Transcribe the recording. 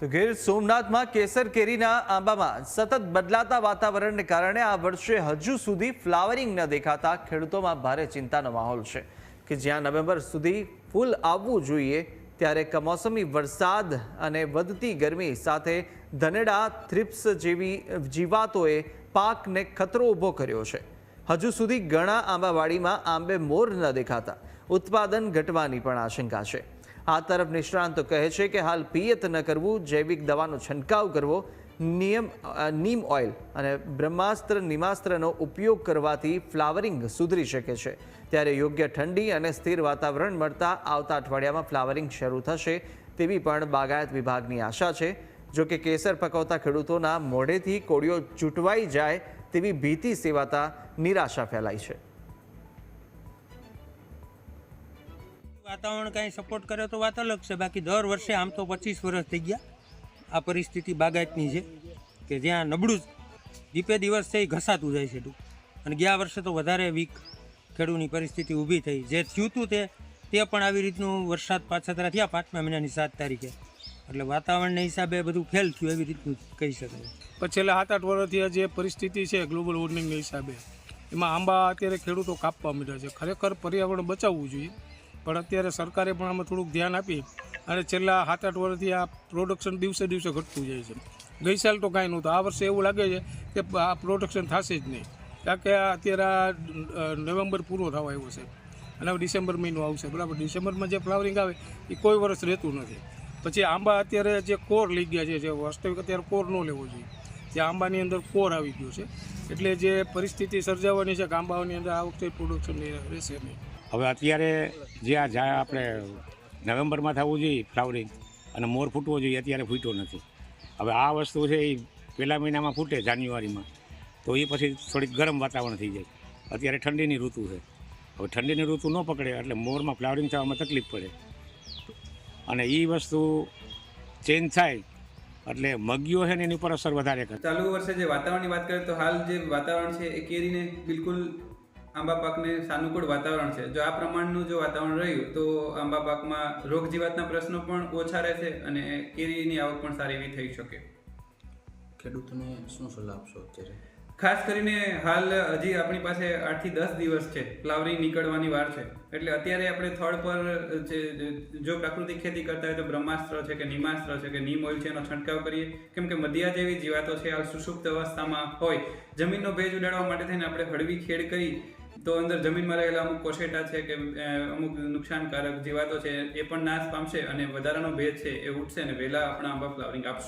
તો ગીર સોમનાથમાં કેસર કેરીના આંબામાં સતત બદલાતા વાતાવરણને કારણે આ વર્ષે હજુ સુધી ફ્લાવરિંગ ન દેખાતા ખેડૂતોમાં ભારે ચિંતાનો માહોલ છે કે જ્યાં નવેમ્બર સુધી ફૂલ આવવું જોઈએ ત્યારે કમોસમી વરસાદ અને વધતી ગરમી સાથે ધનેડા, થ્રિપ્સ જેવી જીવાતોએ પાકને ખતરો ઊભો કર્યો છે. હજુ સુધી ઘણા આંબાવાડીમાં આંબે મોર ન દેખાતા. ઉત્પાદન ઘટવાની પણ આશંકા છે. આ તરફ નિષ્ણાંતો કહે છે કે હાલ પિયત ન કરવું, જૈવિક દવાનો છંટકાવ કરવો, નિયમ નીમ ઓઇલ અને બ્રહ્માસ્ત્ર, નિમાસ્ત્રનો ઉપયોગ કરવાથી ફ્લાવરિંગ સુધરી શકે છે. ત્યારે યોગ્ય ઠંડી અને સ્થિર વાતાવરણ મળતા આવતા અઠવાડિયામાં ફ્લાવરિંગ શરૂ થશે તેવી પણ બાગાયત વિભાગની આશા છે. જો કે કેસર પકવતા ખેડૂતોના મોઢેથી કોળીઓ ચૂંટવાઈ જાય તેવી ભીતિ સેવાતા નિરાશા ફેલાઈ છે. વાતાવરણ કાંઈ સપોર્ટ કરે તો વાત અલગ છે. બાકી દર વર્ષે આમ તો પચીસ વર્ષ થઈ ગયા. આ પરિસ્થિતિ બાગાયતની છે કે જ્યાં નબળું દીપે દિવસ એ ઘસાતું જાય છે ટૂંક અને ગયા વર્ષે તો વધારે વીક ખેડૂતની પરિસ્થિતિ ઊભી થઈ. જે થયું હતું તે તે પણ આવી રીતનું વરસાદ પાછતરા થયા પાંચમા મહિનાની સાત તારીખે. એટલે વાતાવરણના હિસાબે બધું ફેલ થયું, એવી રીતનું કહી શકાય. પણ છેલ્લા સાત આઠ વર્ષથી જે પરિસ્થિતિ છે ગ્લોબલ વોર્મિંગના હિસાબે, એમાં આંબા અત્યારે ખેડૂતો કાપવા માંડ્યા છે. ખરેખર પર્યાવરણ બચાવવું જોઈએ. પણ અત્યારે સરકારે પણ આમાં થોડુંક ધ્યાન આપી અને છેલ્લા સાત આઠ વર્ષથી આ પ્રોડક્શન દિવસે દિવસે ઘટતું જાય છે. ગઈ સાલ તો કાંઈ નહોતું. આ વર્ષે એવું લાગે છે કે આ પ્રોડક્શન થશે જ નહીં. કારણ કે આ અત્યારે નવેમ્બર પૂરો થવા આવ્યો છે. અને હવે ડિસેમ્બર મહિનો આવશે. બરાબર? ડિસેમ્બરમાં જે ફ્લાવરિંગ આવે, એ કોઈ વર્ષ રહેતું નથી. પછી આંબા અત્યારે જે કોર લઈ ગયા છે, જે વાસ્તવિક અત્યારે કોર ન લેવો જોઈએ. જે આંબાની અંદર કોર આવી ગયો છે. એટલે જે પરિસ્થિતિ સર્જાવાની છે કે આંબાઓની અંદર આ વખતે પ્રોડક્શન રહેશે નહીં. હવે અત્યારે જે આ ઝાડ આપણે નવેમ્બરમાં થવું જોઈએ ફ્લાવરિંગ અને મોર ફૂટવો જોઈએ અત્યારે ફૂટ્યો નથી. હવે આ વસ્તુ છે એ પહેલા મહિનામાં ફૂટે જાન્યુઆરીમાં. તો એ પછી થોડીક ગરમ વાતાવરણ થઈ જાય. અત્યારે ઠંડીની ઋતુ છે. હવે ઠંડીની ઋતુ ન પકડે એટલે મોરમાં ફ્લાવરિંગ થવામાં તકલીફ પડે. અને એ વસ્તુ ચેન્જ થાય એટલે મગીઓ છે ને એની ઉપર અસર વધારે કરે. ચાલુ વર્ષે જે વાતાવરણની વાત કરીએ તો હાલ જે વાતાવરણ છે એ કેરીને બિલકુલ આંબા પાકને સાનુકૂળ વાતાવરણ છે. જો આ પ્રમાણનું જો વાતાવરણ રહ્યું તો આંબા પાકમાં રોગ જીવાતના પ્રશ્નો પણ ઓછા રહેશે અને કેરીની આવક પણ સારી એવી થઈ શકે. ખેડૂતોને શું સલાહ આપશો અત્યારે? ખાસ કરીને હાલ હજી આપણી પાસે આઠથી દસ દિવસ છે. ફ્લાવરિંગ નીકળવાની વાર છે. એટલે અત્યારે આપણે થડ પર જે જો પ્રાકૃતિક ખેતી કરતા હોય તો બ્રહ્માસ્ત્ર છે કે નિમાસ્ત્ર છે કે નીમ ઓઇલ છે એનો છંટકાવ કરીએ. કેમ કે મધ્યા જેવી જીવાતો છે હાલ સુષુપ્ત અવસ્થામાં હોય. જમીનનો ભેજ ઉડાડવા માટે થઈને આપણે હળવી ખેડ કરી તો અંદર જમીનમાં રહેલા અમુક કોશેટા છે કે અમુક નુકસાનકારક જીવાતો છે એ પણ નાશ પામશે અને વધારાનો ભેજ છે એ ઉઠશે અને વહેલા આપણા આંબા ફ્લાવરિંગ આપશે.